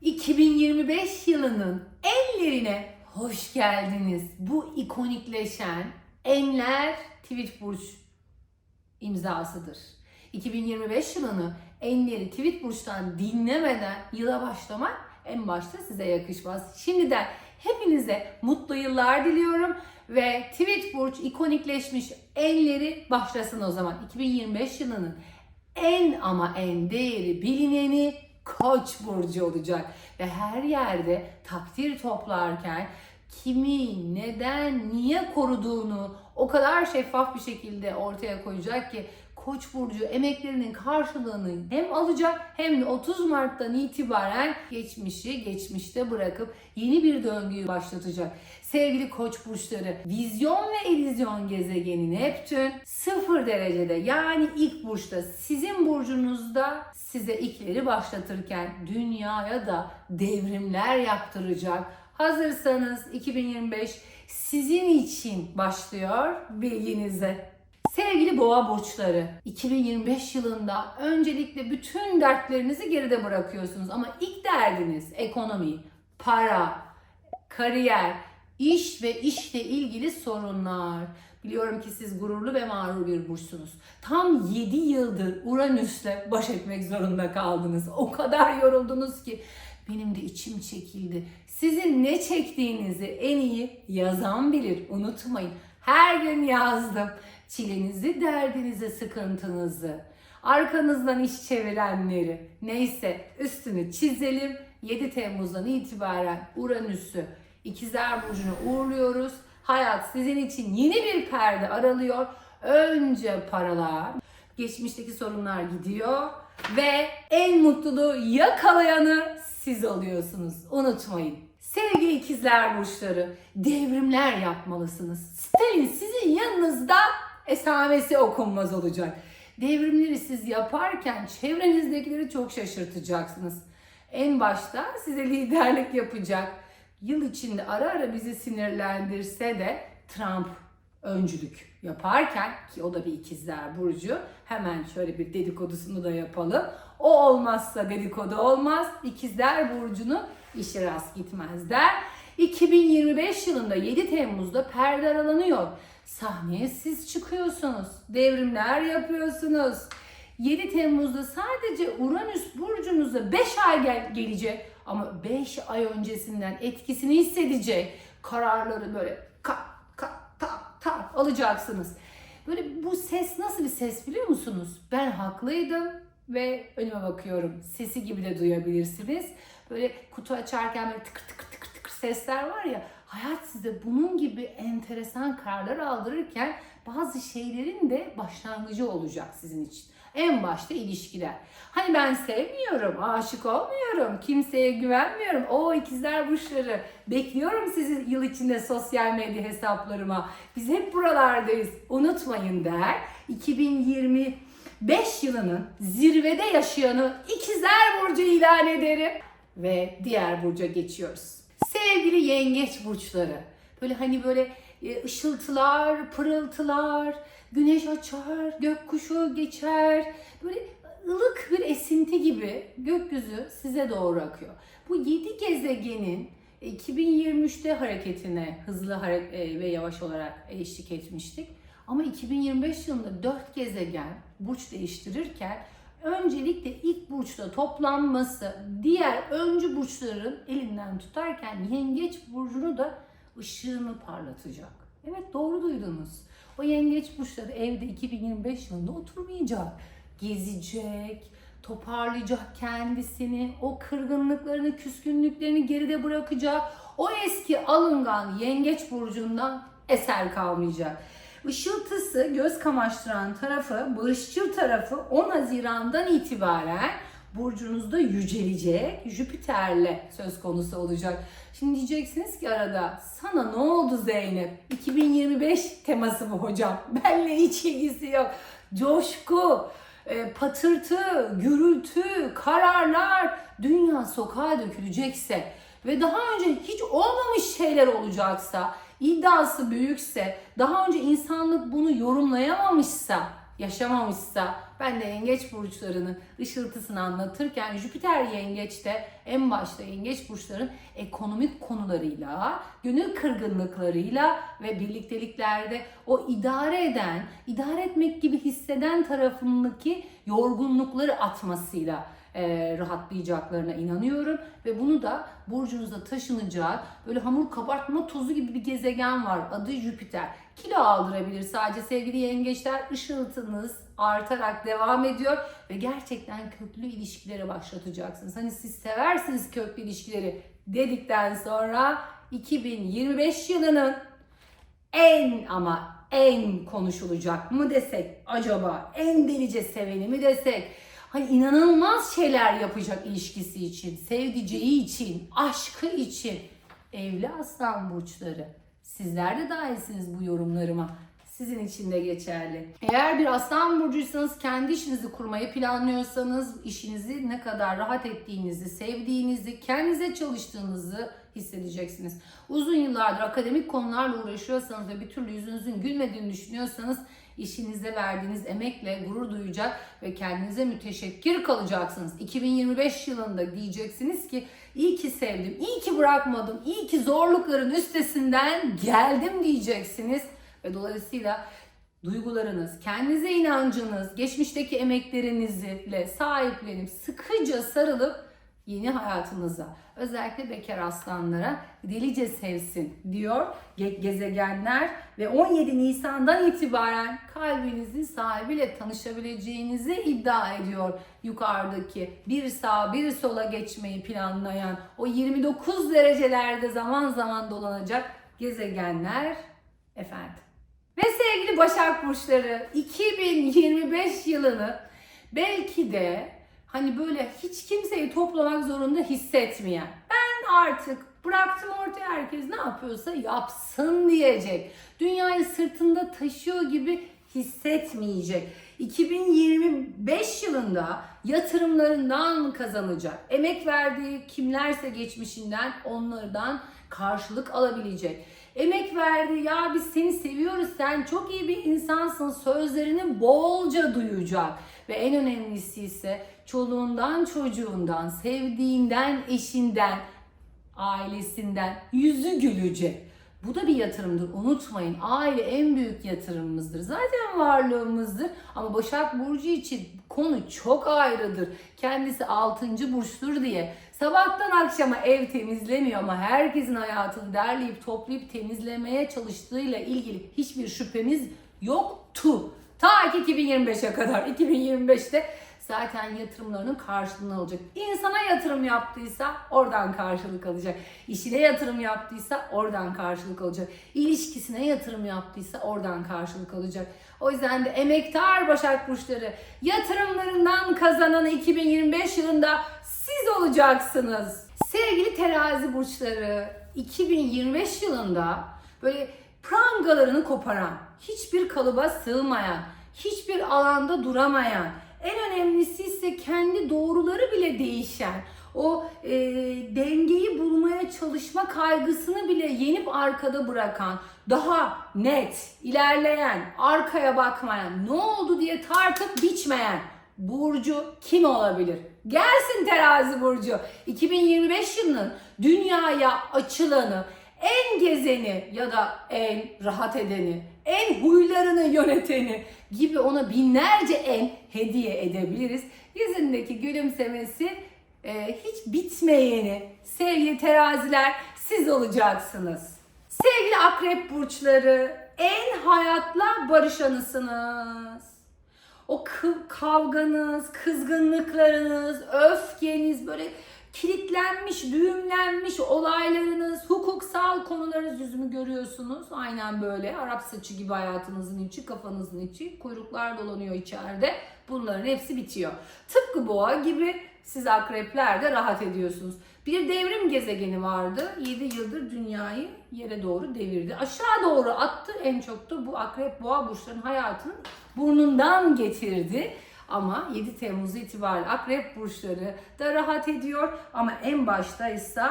2025 yılının enlerine hoş geldiniz. Bu ikonikleşen enler tweet burç imzasıdır. 2025 yılını enleri tweet burçtan dinlemeden yıla başlamak en başta size yakışmaz. Şimdiden hepinize mutlu yıllar diliyorum ve tweet burç ikonikleşmiş enleri başlasın o zaman. 2025 yılının en ama en değeri bilineni Koç burcu olacak ve her yerde takdir toplarken kimi, neden, niye koruduğunu o kadar şeffaf bir şekilde ortaya koyacak ki Koç burcu emeklerinin karşılığını hem alacak hem de 30 Mart'tan itibaren geçmişi geçmişte bırakıp yeni bir döngüyü başlatacak. Sevgili Koç burçları, vizyon ve illüzyon gezegeni Neptün 0 derecede yani ilk burçta sizin burcunuzda size ilkleri başlatırken dünyaya da devrimler yaptıracak. Hazırsanız 2025 sizin için başlıyor bilginize. Sevgili boğa burçları, 2025 yılında öncelikle bütün dertlerinizi geride bırakıyorsunuz ama ilk derdiniz ekonomi, para, kariyer, iş ve işle ilgili sorunlar. Biliyorum ki siz gururlu ve mağrur bir burçsunuz. Tam 7 yıldır Uranüs'le baş etmek zorunda kaldınız. O kadar yoruldunuz ki benim de içim çekildi. Sizin ne çektiğinizi en iyi yazan bilir. Unutmayın. Her gün yazdım. Çilenizi, derdinizi, sıkıntınızı. Arkanızdan iş çevirenleri. Neyse üstünü çizelim. 7 Temmuz'dan itibaren Uranüs'ü İkizler Burcu'na uğurluyoruz. Hayat sizin için yeni bir perde aralıyor. Önce paralar, geçmişteki sorunlar gidiyor ve en mutluluğu yakalayanı siz oluyorsunuz. Unutmayın. Sevgili ikizler burçları, devrimler yapmalısınız. Stalin sizin yanınızda esamesi okunmaz olacak. Devrimleri siz yaparken çevrenizdekileri çok şaşırtacaksınız. En başta size liderlik yapacak. Yıl içinde ara ara bizi sinirlendirse de Trump öncülük yaparken ki o da bir ikizler burcu hemen şöyle bir dedikodusunu da yapalım. O olmazsa dedikodu olmaz. İkizler burcunu işi rast gitmez der. 2025 yılında 7 Temmuz'da perde aralanıyor. Sahneye siz çıkıyorsunuz. Devrimler yapıyorsunuz. 7 Temmuz'da sadece Uranüs burcunuza 5 ay gel- gelecek ama 5 ay öncesinden etkisini hissedecek. Kararları böyle ka ka ta ta alacaksınız. Böyle bu ses nasıl bir ses biliyor musunuz? Ben haklıydım ve önüme bakıyorum. Sesi gibi de duyabilirsiniz. Böyle kutu açarken böyle tıkır tıkır tıkır tıkır sesler var ya. Hayat size bunun gibi enteresan kararlar aldırırken bazı şeylerin de başlangıcı olacak sizin için. En başta ilişkiler. Hani ben sevmiyorum, aşık olmuyorum, kimseye güvenmiyorum. O ikizler burçları. Bekliyorum sizi yıl içinde sosyal medya hesaplarıma. Biz hep buralardayız. Unutmayın der. 2025 yılının zirvede yaşayanı ikizler burcu ilan ederim. Ve diğer burca geçiyoruz. Sevgili yengeç burçları. Böyle hani böyle e, ışıltılar, pırıltılar, güneş açar, gökkuşağı geçer. Böyle ılık bir esinti gibi gökyüzü size doğru akıyor. Bu 7 gezegenin 2023'te hareketine hızlı hare- e, ve yavaş olarak eşlik etmiştik. Ama 2025 yılında 4 gezegen burç değiştirirken öncelikle ilk burçta toplanması diğer öncü burçların elinden tutarken yengeç burcunu da ışığını parlatacak. Evet doğru duydunuz. O yengeç burçları evde 2025 yılında oturmayacak. Gezecek, toparlayacak kendisini, o kırgınlıklarını, küskünlüklerini geride bırakacak. O eski alıngan yengeç burcundan eser kalmayacak. Işıltısı göz kamaştıran tarafı, barışçıl tarafı 10 Haziran'dan itibaren burcunuzda yücelecek. Jüpiter'le söz konusu olacak. Şimdi diyeceksiniz ki arada sana ne oldu Zeynep? 2025 teması bu hocam. Benle hiç ilgisi yok. Coşku, e, patırtı, gürültü, kararlar, dünya sokağa dökülecekse ve daha önce hiç olmamış şeyler olacaksa, iddiası büyükse, daha önce insanlık bunu yorumlayamamışsa, yaşamamışsa ben de yengeç burçlarının ışıltısını anlatırken Jüpiter yengeçte en başta yengeç burçların ekonomik konularıyla, gönül kırgınlıklarıyla ve birlikteliklerde o idare eden, idare etmek gibi hisseden tarafındaki yorgunlukları atmasıyla e, rahatlayacaklarına inanıyorum ve bunu da burcunuza taşınacak böyle hamur kabartma tozu gibi bir gezegen var adı Jüpiter. Kilo aldırabilir sadece sevgili yengeçler ışıltınız artarak devam ediyor ve gerçekten köklü ilişkilere başlatacaksınız. Hani siz seversiniz köklü ilişkileri dedikten sonra 2025 yılının en ama en konuşulacak mı desek acaba en delice seveni mi desek hani inanılmaz şeyler yapacak ilişkisi için, sevdiceği için, aşkı için evli aslan burçları. Sizler de dahilsiniz bu yorumlarıma. Sizin için de geçerli. Eğer bir aslan burcuysanız kendi işinizi kurmayı planlıyorsanız işinizi ne kadar rahat ettiğinizi, sevdiğinizi, kendinize çalıştığınızı hissedeceksiniz. Uzun yıllardır akademik konularla uğraşıyorsanız ve bir türlü yüzünüzün gülmediğini düşünüyorsanız işinize verdiğiniz emekle gurur duyacak ve kendinize müteşekkir kalacaksınız. 2025 yılında diyeceksiniz ki iyi ki sevdim, iyi ki bırakmadım, iyi ki zorlukların üstesinden geldim diyeceksiniz. Ve dolayısıyla duygularınız, kendinize inancınız, geçmişteki emeklerinizle sahiplenip sıkıca sarılıp yeni hayatınıza özellikle bekar aslanlara delice sevsin diyor ge- gezegenler ve 17 Nisan'dan itibaren kalbinizin sahibiyle tanışabileceğinizi iddia ediyor yukarıdaki bir sağa bir sola geçmeyi planlayan o 29 derecelerde zaman zaman dolanacak gezegenler efendim. Ve sevgili Başak Burçları 2025 yılını belki de hani böyle hiç kimseyi toplamak zorunda hissetmeyen ben artık bıraktım ortaya herkes ne yapıyorsa yapsın diyecek. Dünyayı sırtında taşıyor gibi hissetmeyecek. 2025 yılında yatırımlarından kazanacak. Emek verdiği kimlerse geçmişinden onlardan karşılık alabilecek. Emek verdi ya biz seni seviyoruz sen çok iyi bir insansın sözlerini bolca duyacak. Ve en önemlisi ise çoluğundan çocuğundan sevdiğinden eşinden ailesinden yüzü gülecek. Bu da bir yatırımdır. Unutmayın. Aile en büyük yatırımımızdır. Zaten varlığımızdır. Ama Başak Burcu için konu çok ayrıdır. Kendisi 6. burçtur diye. Sabahtan akşama ev temizlemiyor ama herkesin hayatını derleyip toplayıp temizlemeye çalıştığıyla ilgili hiçbir şüphemiz yoktu. Ta ki 2025'e kadar. 2025'te zaten yatırımlarının karşılığını alacak. İnsana yatırım yaptıysa oradan karşılık alacak. İşine yatırım yaptıysa oradan karşılık alacak. İlişkisine yatırım yaptıysa oradan karşılık alacak. O yüzden de emektar Başak Burçları yatırımlarından kazanan 2025 yılında siz olacaksınız. Sevgili terazi burçları 2025 yılında böyle prangalarını koparan, hiçbir kalıba sığmayan, hiçbir alanda duramayan, en önemlisi ise kendi doğruları bile değişen, o e, dengeyi bulmaya çalışma kaygısını bile yenip arkada bırakan, daha net, ilerleyen, arkaya bakmayan, ne oldu diye tartıp biçmeyen burcu kim olabilir? Gelsin terazi burcu. 2025 yılının dünyaya açılanı, en gezeni ya da en rahat edeni, en huylarını yöneteni gibi ona binlerce en hediye edebiliriz. Yüzündeki gülümsemesi e, hiç bitmeyeni sevgili teraziler siz olacaksınız. Sevgili akrep burçları en hayatla barışanısınız. O kavganız, kızgınlıklarınız, öfkeniz böyle kilitlenmiş, düğümlenmiş olaylarınız, hukuksal konularınız yüzümü görüyorsunuz. Aynen böyle Arap saçı gibi hayatınızın içi, kafanızın içi, kuyruklar dolanıyor içeride. Bunların hepsi bitiyor. Tıpkı boğa gibi siz akrepler de rahat ediyorsunuz. Bir devrim gezegeni vardı. 7 yıldır dünyayı yere doğru devirdi. Aşağı doğru attı. En çok da bu akrep boğa burçlarının hayatını burnundan getirdi. Ama 7 Temmuz itibariyle akrep burçları da rahat ediyor. Ama en başta ise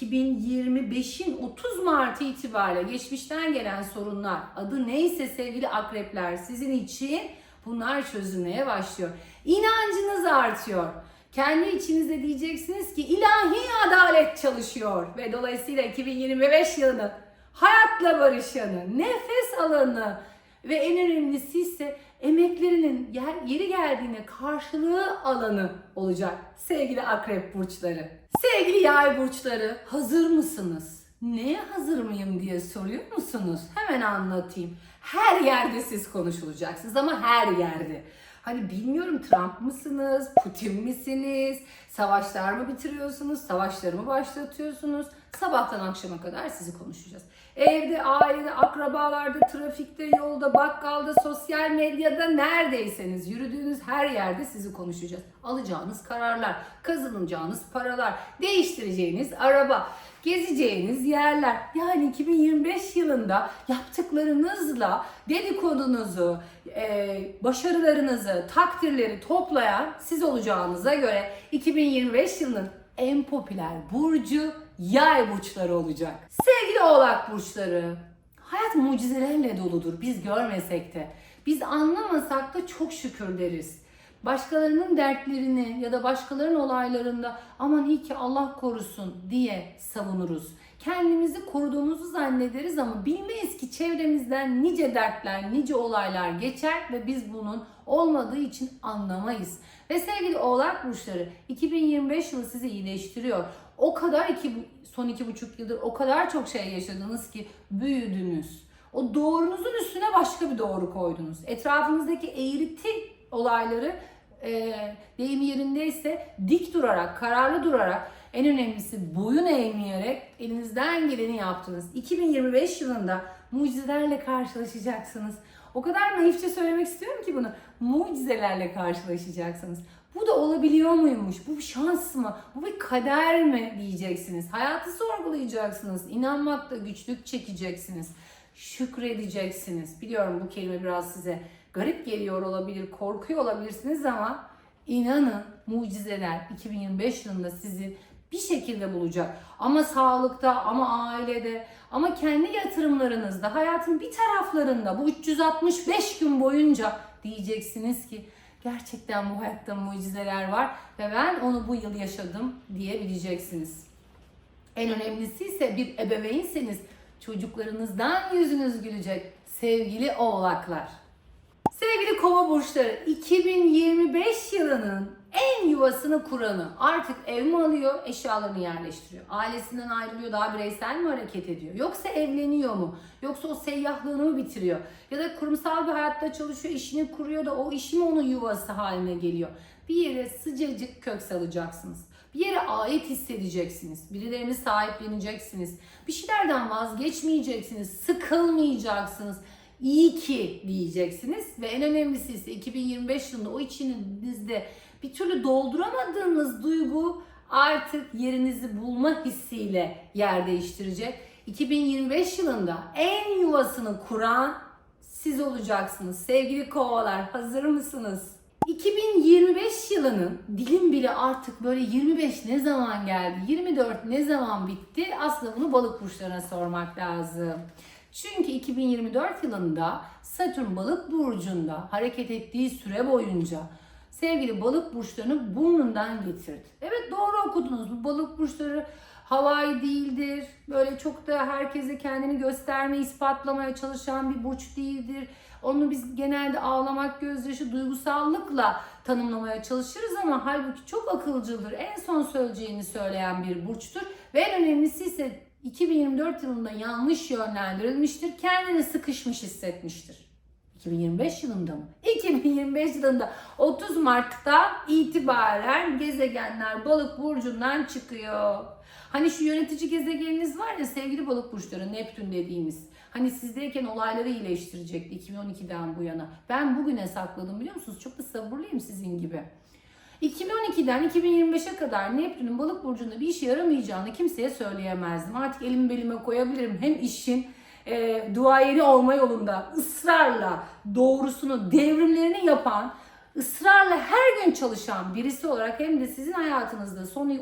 2025'in 30 Mart itibariyle geçmişten gelen sorunlar adı neyse sevgili akrepler sizin için bunlar çözülmeye başlıyor. İnancınız artıyor. Kendi içinizde diyeceksiniz ki ilahi adalet çalışıyor ve dolayısıyla 2025 yılının hayatla barışanı, nefes alanı ve en önemlisi ise emeklerinin yer- yeri geldiğinde karşılığı alanı olacak sevgili akrep burçları. Sevgili yay burçları hazır mısınız? Neye hazır mıyım diye soruyor musunuz? Hemen anlatayım. Her yerde siz konuşulacaksınız ama her yerde. Hani bilmiyorum Trump mısınız, Putin misiniz, savaşlar mı bitiriyorsunuz, savaşları mı başlatıyorsunuz? Sabahtan akşama kadar sizi konuşacağız. Evde, ailede, akrabalarda, trafikte, yolda, bakkalda, sosyal medyada neredeyseniz yürüdüğünüz her yerde sizi konuşacağız. Alacağınız kararlar, kazanacağınız paralar, değiştireceğiniz araba, gezeceğiniz yerler. Yani 2025 yılında yaptıklarınızla dedikodunuzu, e, başarılarınızı, takdirleri toplayan siz olacağınıza göre 2025 yılının en popüler burcu yay burçları olacak. Sevgili oğlak burçları, hayat mucizelerle doludur biz görmesek de. Biz anlamasak da çok şükür deriz. Başkalarının dertlerini ya da başkalarının olaylarında aman iyi ki Allah korusun diye savunuruz. Kendimizi koruduğumuzu zannederiz ama bilmeyiz ki çevremizden nice dertler, nice olaylar geçer ve biz bunun olmadığı için anlamayız. Ve sevgili oğlak burçları 2025 yılı sizi iyileştiriyor. O kadar iki, son iki buçuk yıldır o kadar çok şey yaşadınız ki büyüdünüz. O doğrunuzun üstüne başka bir doğru koydunuz. Etrafınızdaki eğriti olayları e, deyim yerindeyse dik durarak, kararlı durarak en önemlisi boyun eğmeyerek elinizden geleni yaptınız. 2025 yılında mucizelerle karşılaşacaksınız. O kadar naifçe söylemek istiyorum ki bunu. Mucizelerle karşılaşacaksınız. Bu da olabiliyor muymuş? Bu bir şans mı? Bu bir kader mi diyeceksiniz. Hayatı sorgulayacaksınız. İnanmakta güçlük çekeceksiniz. Şükredeceksiniz. Biliyorum bu kelime biraz size garip geliyor olabilir, korkuyor olabilirsiniz ama inanın mucizeler 2025 yılında sizi bir şekilde bulacak. Ama sağlıkta, ama ailede, ama kendi yatırımlarınızda, hayatın bir taraflarında bu 365 gün boyunca diyeceksiniz ki gerçekten bu hayatta mucizeler var ve ben onu bu yıl yaşadım diyebileceksiniz. En önemlisi ise bir ebeveynseniz çocuklarınızdan yüzünüz gülecek sevgili oğlaklar. Sevgili kova burçları 2025 yılının en yuvasını kuranı artık ev mi alıyor, eşyalarını yerleştiriyor. Ailesinden ayrılıyor, daha bireysel mi hareket ediyor? Yoksa evleniyor mu? Yoksa o seyyahlığını mı bitiriyor? Ya da kurumsal bir hayatta çalışıyor, işini kuruyor da o işi mi onun yuvası haline geliyor? Bir yere sıcacık kök salacaksınız. Bir yere ait hissedeceksiniz. Birilerini sahipleneceksiniz. Bir şeylerden vazgeçmeyeceksiniz. Sıkılmayacaksınız. İyi ki diyeceksiniz ve en önemlisi ise 2025 yılında o içinizde bir türlü dolduramadığınız duygu artık yerinizi bulma hissiyle yer değiştirecek. 2025 yılında en yuvasını kuran siz olacaksınız. Sevgili kovalar hazır mısınız? 2025 yılının dilim bile artık böyle 25 ne zaman geldi, 24 ne zaman bitti? Aslında bunu balık burçlarına sormak lazım. Çünkü 2024 yılında Satürn balık burcunda hareket ettiği süre boyunca sevgili balık burçlarını burnundan getirdi. Evet doğru okudunuz. Bu balık burçları havai değildir. Böyle çok da herkese kendini gösterme, ispatlamaya çalışan bir burç değildir. Onu biz genelde ağlamak, gözyaşı, duygusallıkla tanımlamaya çalışırız ama halbuki çok akılcıdır. En son söyleyeceğini söyleyen bir burçtur. Ve en önemlisi ise 2024 yılında yanlış yönlendirilmiştir. Kendini sıkışmış hissetmiştir. 2025 yılında mı? 2025 yılında 30 Mart'ta itibaren gezegenler balık burcundan çıkıyor. Hani şu yönetici gezegeniniz var ya sevgili balık burçları Neptün dediğimiz. Hani sizdeyken olayları iyileştirecekti 2012'den bu yana. Ben bugüne sakladım biliyor musunuz? Çok da sabırlıyım sizin gibi. 2012'den 2025'e kadar Neptün'ün balık burcunda bir işe yaramayacağını kimseye söyleyemezdim. Artık elimi belime koyabilirim. Hem işin e, duayeni olma yolunda ısrarla doğrusunu, devrimlerini yapan, ısrarla her gün çalışan birisi olarak hem de sizin hayatınızda son e,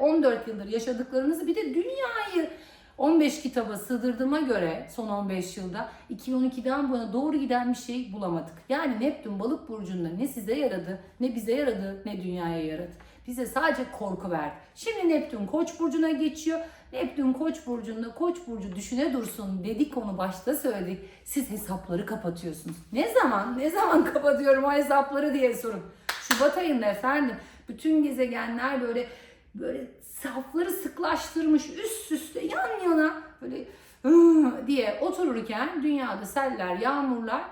14 yıldır yaşadıklarınızı bir de dünyayı 15 kitaba sığdırdığıma göre son 15 yılda 2012'den bu yana doğru giden bir şey bulamadık. Yani Neptün balık burcunda ne size yaradı, ne bize yaradı, ne dünyaya yaradı. Bize sadece korku verdi. Şimdi Neptün Koç burcuna geçiyor. Neptün Koç burcunda Koç burcu düşüne dursun dedik onu başta söyledik. Siz hesapları kapatıyorsunuz. Ne zaman? Ne zaman kapatıyorum o hesapları diye sorun. Şubat ayında efendim bütün gezegenler böyle böyle safları sıklaştırmış üst üste yan yana böyle diye otururken dünyada seller, yağmurlar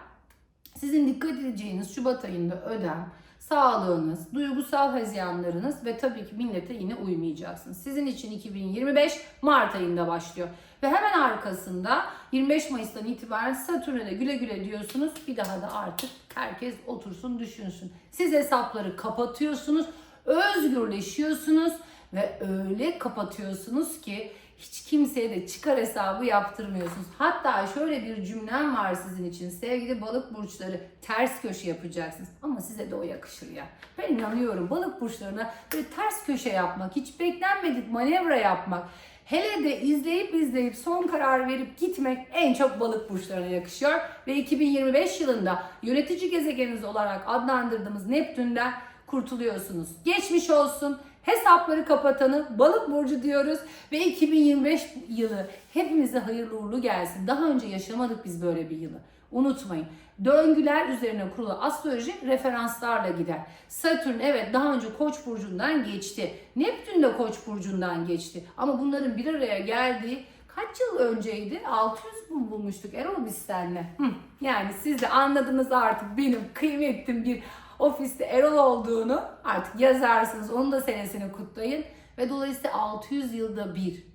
sizin dikkat edeceğiniz Şubat ayında ödem, sağlığınız, duygusal hezeyanlarınız ve tabii ki millete yine uymayacaksınız. Sizin için 2025 Mart ayında başlıyor. Ve hemen arkasında 25 Mayıs'tan itibaren Satürn'e güle güle diyorsunuz. Bir daha da artık herkes otursun düşünsün. Siz hesapları kapatıyorsunuz, özgürleşiyorsunuz ve öyle kapatıyorsunuz ki hiç kimseye de çıkar hesabı yaptırmıyorsunuz. Hatta şöyle bir cümlem var sizin için. Sevgili balık burçları ters köşe yapacaksınız. Ama size de o yakışır ya. Ben inanıyorum balık burçlarına böyle ters köşe yapmak, hiç beklenmedik manevra yapmak. Hele de izleyip izleyip son karar verip gitmek en çok balık burçlarına yakışıyor. Ve 2025 yılında yönetici gezegeniniz olarak adlandırdığımız Neptün'den kurtuluyorsunuz. Geçmiş olsun. Hesapları kapatanı balık burcu diyoruz ve 2025 yılı hepimize hayırlı uğurlu gelsin. Daha önce yaşamadık biz böyle bir yılı. Unutmayın. Döngüler üzerine kurulu astroloji referanslarla gider. Satürn evet daha önce Koç burcundan geçti. Neptün de Koç burcundan geçti. Ama bunların bir araya geldiği kaç yıl önceydi? 600 mu bulmuştuk Erol biz seninle? Hı. Yani siz de anladınız artık benim kıymetlim bir ofiste Erol olduğunu artık yazarsınız. Onun da senesini kutlayın. Ve dolayısıyla 600 yılda bir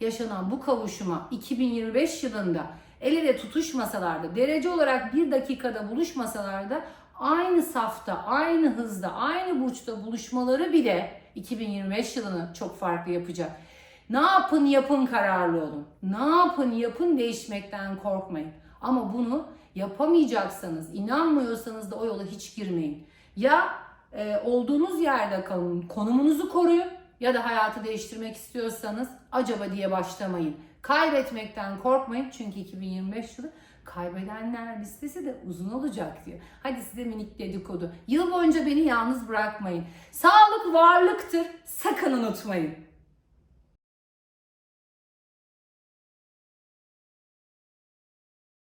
yaşanan bu kavuşuma 2025 yılında el ele tutuşmasalar da derece olarak bir dakikada buluşmasalar da aynı safta, aynı hızda, aynı burçta buluşmaları bile 2025 yılını çok farklı yapacak. Ne yapın yapın kararlı olun. Ne yapın yapın değişmekten korkmayın. Ama bunu yapamayacaksanız, inanmıyorsanız da o yola hiç girmeyin. Ya e, olduğunuz yerde kalın, konumunuzu koruyun ya da hayatı değiştirmek istiyorsanız acaba diye başlamayın. Kaybetmekten korkmayın çünkü 2025 yılı kaybedenler listesi de uzun olacak diyor. Hadi size minik dedikodu. Yıl boyunca beni yalnız bırakmayın. Sağlık varlıktır. Sakın unutmayın.